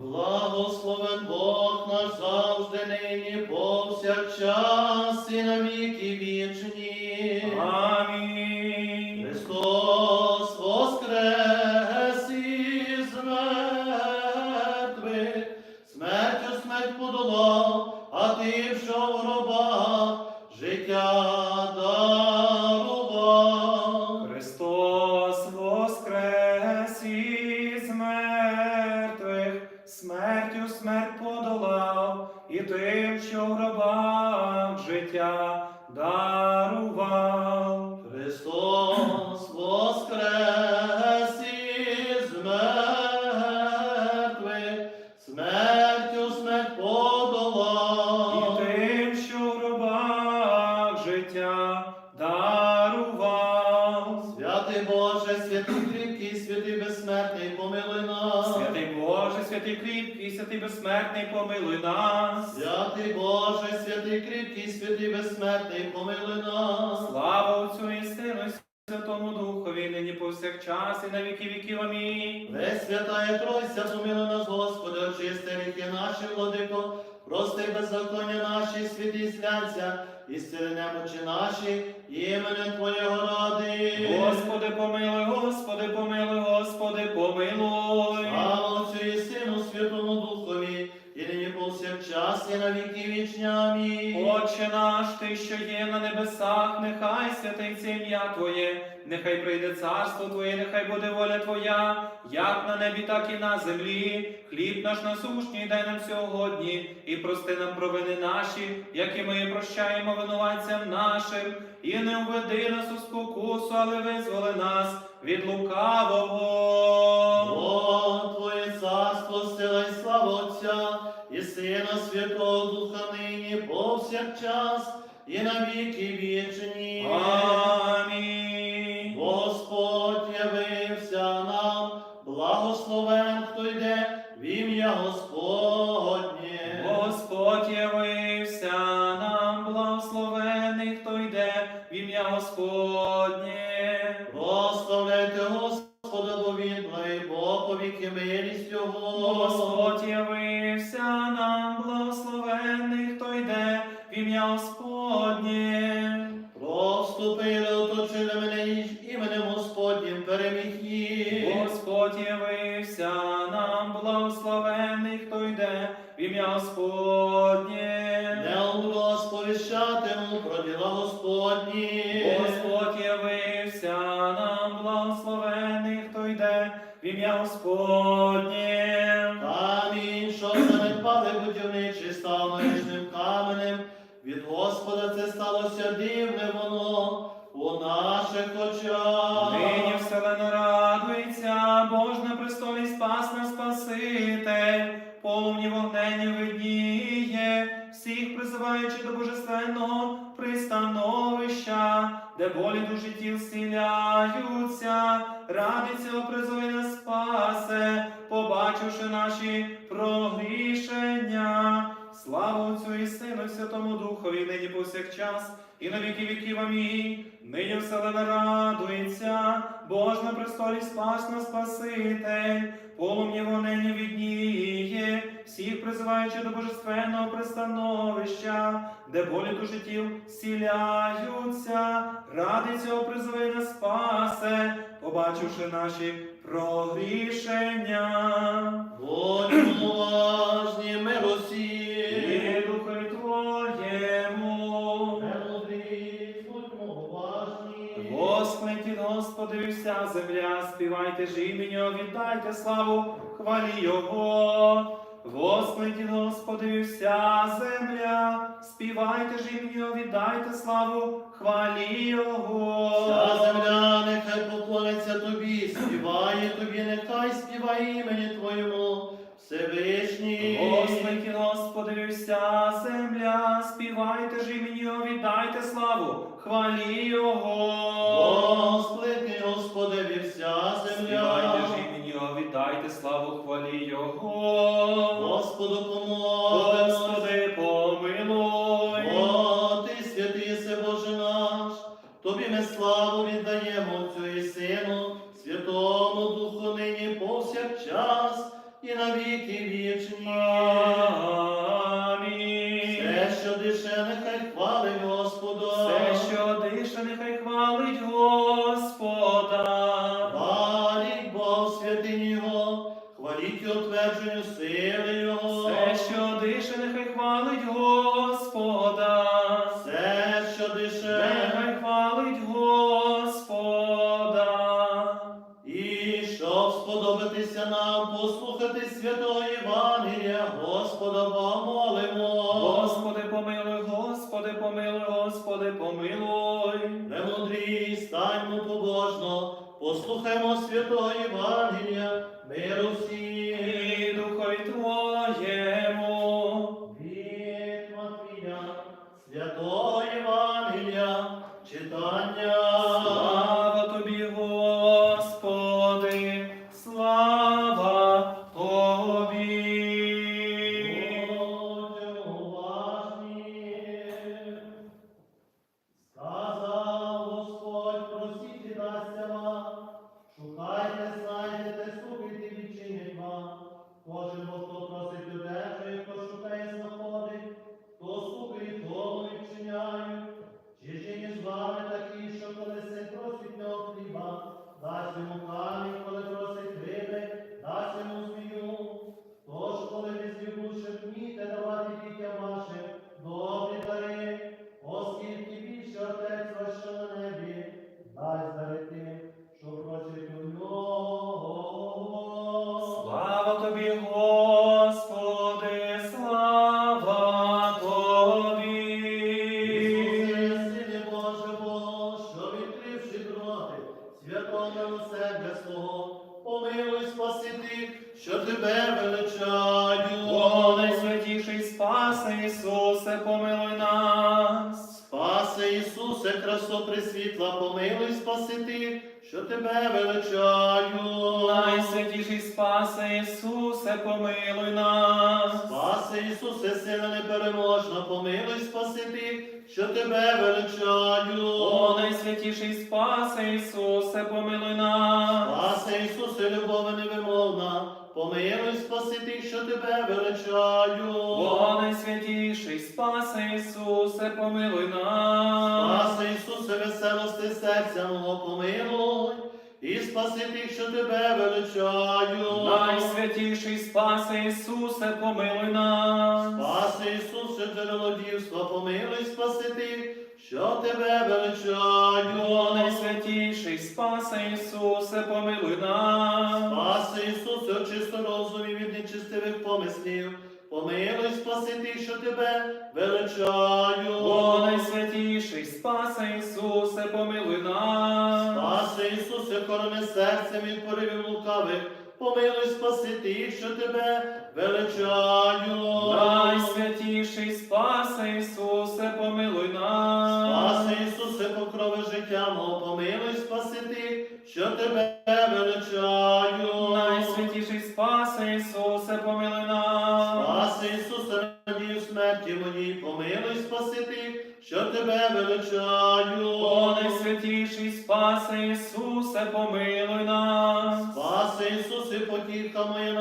Благословен Бог наш завжди нині повсякчас і на віки вічні. Амінь. Життя дарував. Христос безсмертний, помилуй нас. Святий Боже, святий кріпкий, святий безсмертний, помилуй нас. Слава Отцю і Сину, і Святому Духові, нині повсякчас і на віки віків. Амінь. Весь святая Тройця, помилуй нас, Господи, очисти ріки наші, владико, прости беззаконня наші, святі слянця, і немочі наші, іменем Твоєго ради. Господи, помилуй, Господи, помилуй, Господи, помилуй. І на віки вічні. Амінь. Отче наш, Ти, що є на небесах, нехай святиться ім'я Твоє, нехай прийде царство Твоє, нехай буде воля Твоя, як на небі, так і на землі. Хліб наш насущний дай нам сьогодні, і прости нам провини наші, як і ми прощаємо винуватцям нашим, і не введи нас у спокусу, але визволи нас від лукавого. Бо Твоє царство, сила і слава Отця, Сина Святого Духа нині повсякчас, і на віки вічні. Амінь. Господь явився нам, благословен, хто йде в ім'я Господнє. Господь явився нам, благословений, хто йде в ім'я Господнє. Прославляйте Господа, бо він Бог, повіки милість Його. Господь явився ім'я Господнє. Проступили, оточили мене ніж іменем Господнім переміг їх. Господь явився нам, благословений, хто йде в ім'я Господнє. Не умру сповіщатиму про діла Господні. Господь явився нам, благословений, хто йде в ім'я Господнє. Від Господа це сталося дивне воно у наших очах. Нині вселена радується, Бож на престолі спас нас Спаситель, полум'ї вогнені видніє, всіх призиваючи до божественного пристановища, де болі душі тіл зціляються, радиться призові нас спасе, побачивши наші прогрішення. Слава Отцю і Сину, Святому Духові, нині повсякчас, і на віки віків. Амінь. Нині вселена радується, Бож на престолі спас нас Спаситель, полум'я вонені відніє, всіх призиваючи до божественного пристановища, де болі душі тіл зціляються, ради цього призови нас спасе, побачивши наші прогрішення. Будьмо уважні, ми Господи, вся земля, співайте ж іменю, віддайте славу, хвалі Його. Господи, Господи, вся земля, співайте ж іменю, віддайте славу, хвалі Його. Вся земля нехай поклониться тобі, співає тобі, нехай співає імені Твоєму, Всевишній. Воскликніть, Господи, вся земля, співайте ж імені, Його, віддайте славу, хвалі Його. Воскликни, Господи, вся Співайте земля. ж імені Його, віддайте славу, хвалі Його. Господу помолимось. Господи, помилуй. О, ти святий се Боже наш, тобі ми славу віддаємо Отцю і Сину, Святому Духу нині повсякчас і на віки вічні. Господи, помилуй. не мудрій, стаймо побожно, послухаймо святого Євангелія, миру всім. Тебе величають. Найсвятіший спаси Ісусе, помилуй нас. Спаси Ісусе, сила непереможна, помилуй спаси тих, що тебе величають. О, найсвятіший спаси Ісусе, помилуй нас. Спаси Ісусе, любов невимовна, помилуй спаси тих, що тебе величають. О, найсвятіший спаси Ісусе, помилуй нас. Спаси Ісусе, веселости серця мого помилуй, спаси тих, що тебе величають. Найсвятіший спаси Ісусе, помилуй нас. Спаси Ісусе, джерело дівства, помилуй, спаси тих, що тебе величають. О, найсвятіший спаси Ісусе, помилуй нас. Спаси Ісусе, очисто розумі від нечистивих помислів, помилуй, спаси тих, що тебе величають. О, найсвятіший спаси Ісусе, помилуй нас. Спаси Ісусе, хорони серцем від поривів лукавих, помилуй, спаси тих, що тебе величають. Найсвятіший спаси Ісусе, помилуй нас. Спаси Ісусе, покрови життя мого, помилуй, спаси тих, що тебе величають. Найсвятіший спаси Ісусе, помилуй нас. Спаси Ісусе, надію смерті моїй, помилуй, спаси тих, що тебе величаю. О, найсвятіший спаси Ісусе, помилуй нас. Спаси Ісусе, потіха моя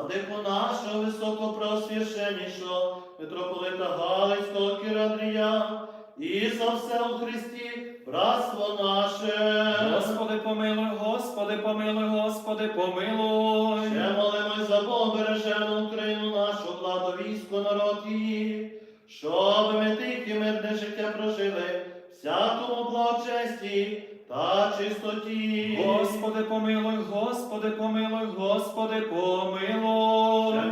владику нашого високопросвященнішого, митрополита Галицького Кірадрія, і за все у Христі, братство наше. Господи, помилуй, Господи, помилуй, Господи, помилуй. Ще молимось за Богобережену Україну нашу, владу військо, народ її, щоб ми тихе мирне життя прожили, всякому благочесті та чистоті. Господи, помилуй, Господи, помилуй, Господи, Ще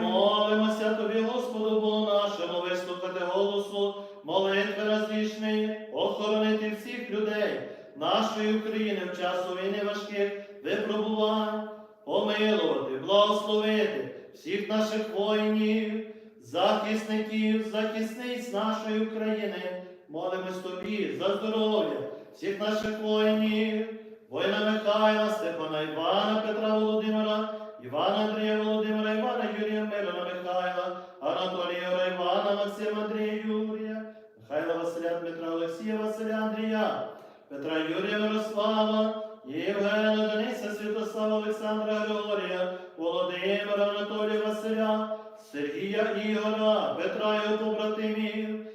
молимося Тобі, Господу Богу нашому, вислухати голосу, молитви розлічної, охоронити всіх людей нашої України в часу війни важких випробувань, помилувати, благословити всіх наших воїнів, захисників, захисниць нашої України. Молимось тобі за здоров'я всіх наших воїнів, воїна Михайла, Степана Івана, Петра Володимира, Івана Андрія Володимира, Івана Юрія Мирона Михайла, Анатолія Івана, Максима Андрія Юрія, Михайла Василя Дмитра Олексія, Василя Андрія, Петра Юрія Мирослава, Євгена Дениса, Святослава Олександра Григорія, Володимира Анатолія Василя, Сергія Ігора, Петра його побратимів,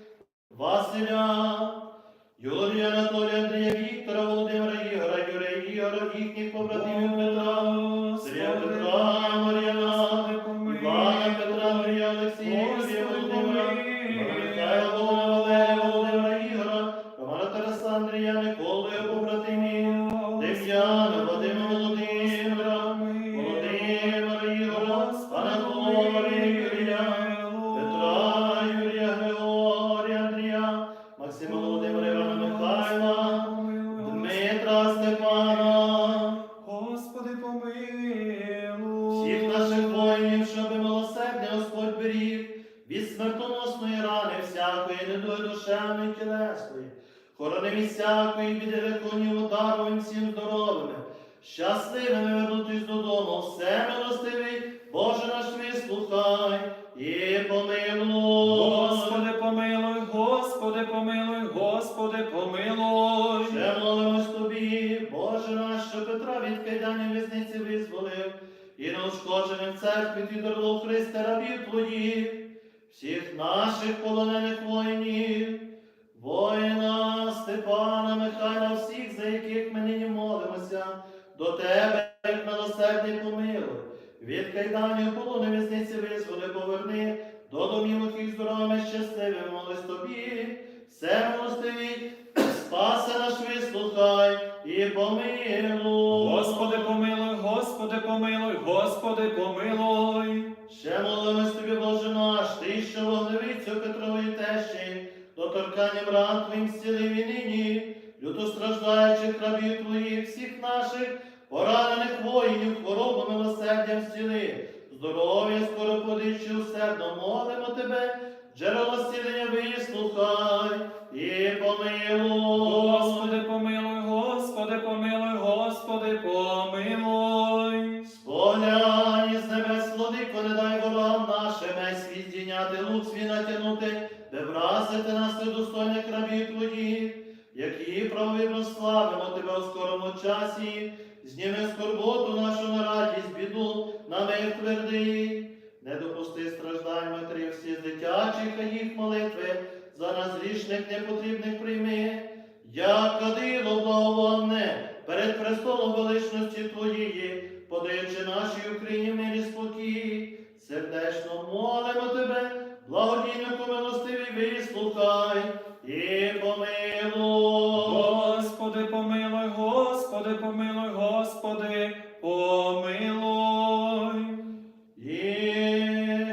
Василя, Юрія Анатолія Андрія Віктора, Володимира Ігора, Юрія Ігора, їхніх побратимів Дмитра Степана, Господи, помилуй. всіх наших воїнів, щоби милосердя Господь беріг від смертоносної рани всякої недої душевної тілесної, хорони всякої біди виконів ударом всім здоровими, щасливими Твоїх, всіх наших полонених воїнів, воїна Степана, Михайла, всіх, за яких ми нині молимося, до тебе, як милосердний помилуй. Від кайдання полону в'язниці визволи, поверни, до домівок їх здоровими, щасливими, молись тобі, все милостиві, Спаси наш вислухай і помилуй. Господи, помилуй, Господи, помилуй, Господи, помилуй. Ще молимось тобі, Боже наш, ти, що вогневицю Петрової тещі, доторканням ран твоїм зцілив і нині, люто страждаючих рабів твоїх, всіх наших, поранених воїнів, хворобу милосердям зціли, здоров'я скоро подичі усердно молимо тебе, джерело зцілення вислухай і помилуй. Господи, помилуй, Господи, помилуй, Господи, помилуй. Не дай ворогам нашим, світ здійняти, лук свій натягнути, де вразити нас недостойних рабів твоїх, які правовірно славимо тебе у скорому часі, зніми скорботу нашу на радість, біду, на мир твердий. Не допусти страждань матерів всіх дитячих, а їх молитви, за нас грішних непотрібних прийми, як кадило благовонне, перед престолом величності Твоєї, подаючи нашій Україні мир і спокій, сердечно молимо Тебе, благодійнику милостивий, вислухай і помилуй. Господи, помилуй, Господи, помилуй, Господи, помилуй. І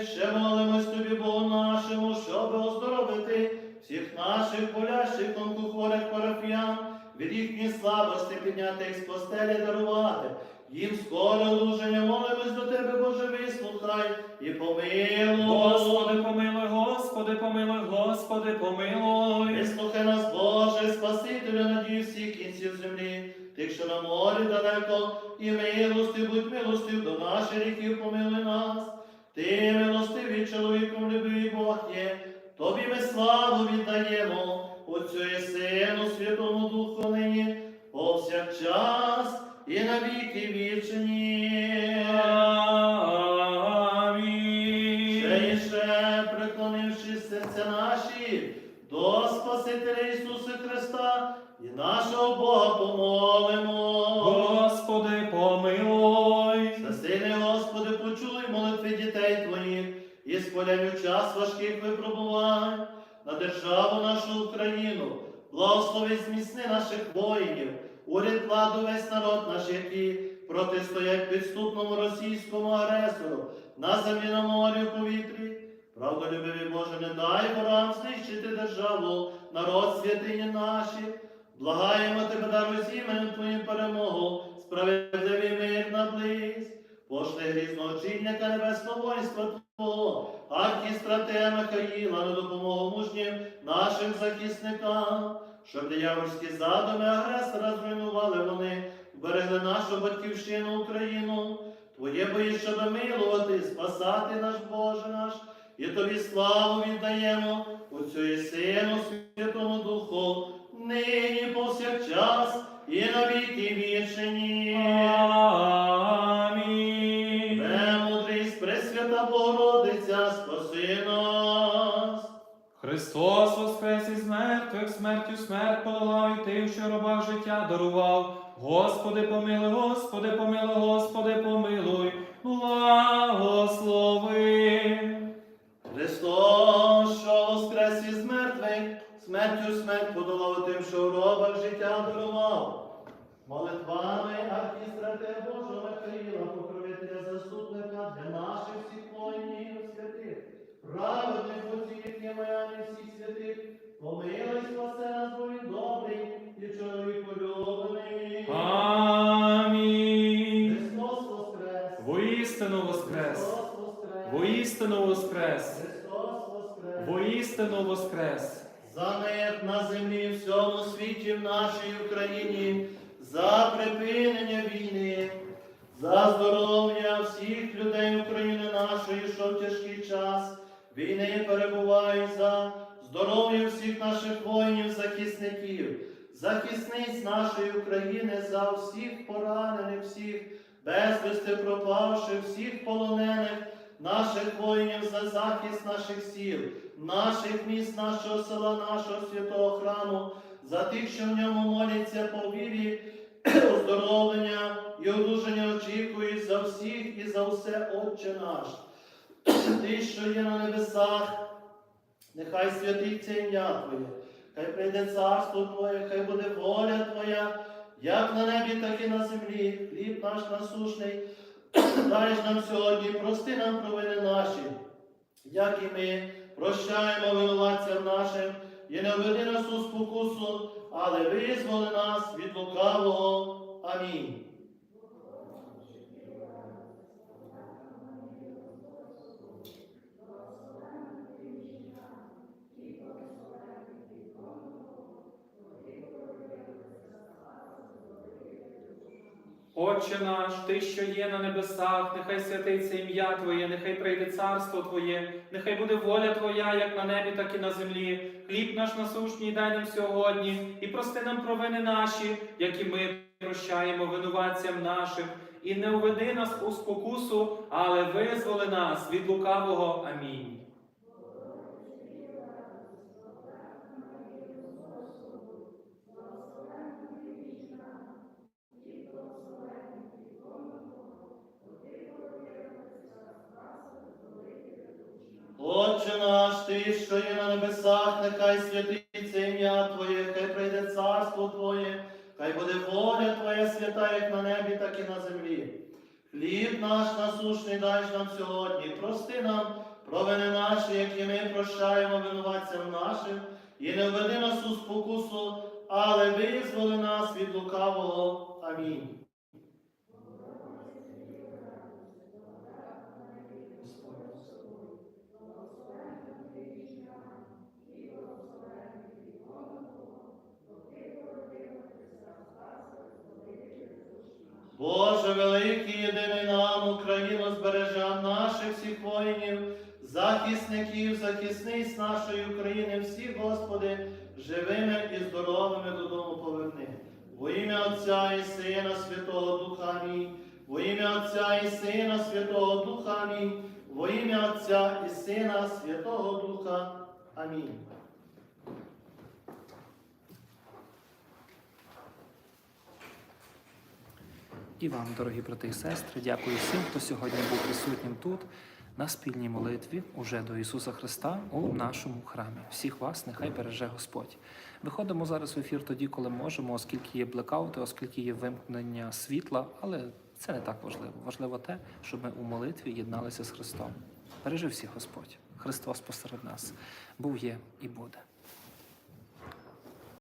ще молимось тобі, Богу нашому, щоб оздоровити всіх наших болящих онкохворих парафіян, від їхніх слабості підняти їх з постелі дарувати. Їм скоро одужання молимось до тебе, Боже, вислухай і помилуй. Господи, помилуй, Господи, помилуй, Господи, помилуй. Вислухай нас, Боже, Спасителю, надію всіх кінців землі, тих, що на морі далеко, і милости, будь милостив до наших гріхів, помилуй нас. Ти, милостивий чоловіком, любий Бог є, тобі ми славу віддаємо, Отцю і Сину, Святому Духу нині, повсякчас і на віки вічні. Амінь. Ще і ще, преклонивши серця наші до Спасителя Ісуса Христа і нашого Бога помолимо. Господи, помилуй. Всесильний Господи, почуй молитви дітей Твоїх і споляй у час важких випробувань на державу нашу Україну, благослови зміцни наших воїнів, уряд владу весь народ наш, які протистоять підступному російському агресору на землі на морі в повітрі. Правдолюбиві Боже, не дай ворам знищити державу, народ святині наші. Благаємо тебе, даруй з іменем Твоїм перемогу, справедливий мир наблизь. Пошли грізного чинника небесного воїнства Твого, архістратея Михаїла на допомогу мужнім нашим захисникам, щоб диявольські задуми агресора зруйнували вони, вберегли нашу батьківщину Україну. Твоє бої, щоб милувати, спасати наш Боже наш, і тобі славу віддаємо, Отцю і Сину, Святому Духу, нині повсякчас і на віки вічені. Амінь. Премудрість, Пресвята Богородиця, спаси нас. Христос воскрес із мертвих, смертю смерть подолав і тим, що робах життя дарував. Господи, помилуй, Господи, помилуй, Господи, помилуй, благослови. Христос, що воскрес із мертвих, смертю смерть подолав тим, що робах життя дарував. Молитвами архістратея Божого Михаїла, покровителя заступника для наших всіх воїнів святих, праведних отців і мояні всіх святих, помилуй спасе нас, бо він добрий і чоловік улюблений. Амінь. Христос воскрес! Воістину воскрес. Христос воскрес! Воістину воскрес. Христос воскрес! Воістину воскрес. За мир на землі, в всьому світі, в нашій Україні, за припинення війни, за здоров'я всіх людей України нашої, що в тяжкий час війни перебувають, за здоров'я всіх наших воїнів, захисників, захисниць нашої України, за всіх поранених, всіх безвісти пропавших, всіх полонених наших воїнів за захист наших сіл, наших міст, нашого села, нашого святого храму, за тих, що в ньому моляться по вірі, оздоровлення і одужання очікують за всіх і за все, Отче наш. Ти, що є на небесах, нехай святиться ім'я Твоє, хай прийде царство Твоє, хай буде воля Твоя, як на небі, так і на землі. Хліб наш насушний, дай ж нам сьогодні, прости нам провини наші, як і ми прощаємо винуватцям нашим, і не введи нас у спокусу, але визволи нас від лукавого. Амінь. Отче наш, Ти, що є на небесах, нехай святиться ім'я Твоє, нехай прийде царство Твоє, нехай буде воля Твоя, як на небі, так і на землі. Хліб наш насущний дай нам сьогодні, і прости нам провини наші, як ми прощаємо винуватцям нашим. І не уведи нас у спокусу, але визволи нас від лукавого. Амінь. Отче наш, ти, що є на небесах, нехай святиться ім'я Твоє, хай прийде царство Твоє, хай буде воля Твоя свята, як на небі, так і на землі. Хліб наш насушний дай нам сьогодні, прости нам провини наші, які ми прощаємо винуватцям нашим, і не введи нас у спокусу, але визволи нас від лукавого. Амінь. Боже великий, єдиний нам, Україну збережа наших всіх воїнів, захисників, захисниць нашої України, всіх, Господи, живими і здоровими додому поверни. Во ім'я Отця і Сина Святого Духа Амінь. Во ім'я Отця і Сина Святого Духа Амінь. Во ім'я Отця і Сина Святого Духа. Амінь. І вам, дорогі брати і сестри, дякую всім, хто сьогодні був присутнім тут на спільній молитві уже до Ісуса Христа у нашому храмі. Всіх вас нехай береже Господь. Виходимо зараз в ефір тоді, коли можемо, оскільки є блекаути, оскільки є вимкнення світла, але це не так важливо. Важливо те, щоб ми у молитві єдналися з Христом. Бережи всіх Господь. Христос посеред нас був, є і буде.